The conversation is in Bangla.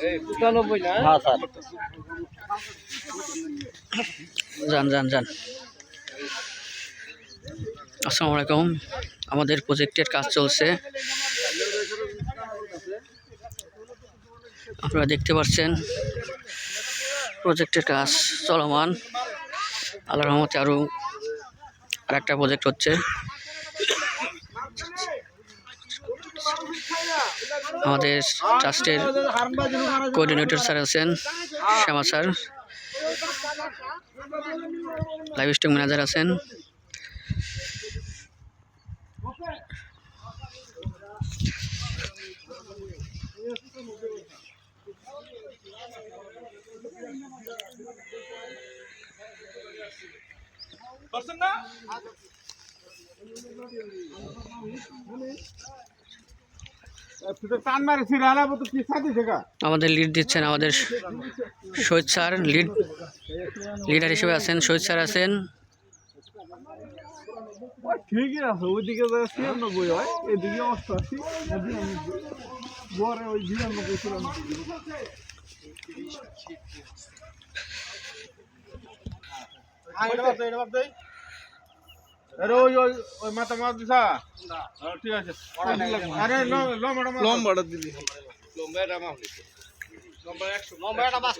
হ্যাঁ যান যান যান। আসসালামু আলাইকুম। আমাদের প্রজেক্টের কাজ চলছে। আপনারা দেখতে পাচ্ছেন প্রজেক্টের কাজ চলমান। আল্লাহ রহমতে আরও আর একটা প্রজেক্ট হচ্ছে। আমাদের ট্রাস্টের কোঅর্ডিনেটর স্যার আছেন Shyama sir. Live stock manager আছেন। আমাদের লিড দিচ্ছেন আমাদের শহীদ স্যার লিড লিডার হিসেবে আছেন শহীদ স্যার আছেন। ঠিকই আছে ওইদিকে ছিয়ানব্বই হয় এদিকে অষ্টআশি গড়ে ওই বিরানব্বই চুরানব্বই আরে ওই লম্বাটা দিলি। লম্বা লম্বা একশো। লম্বা এটা মাছ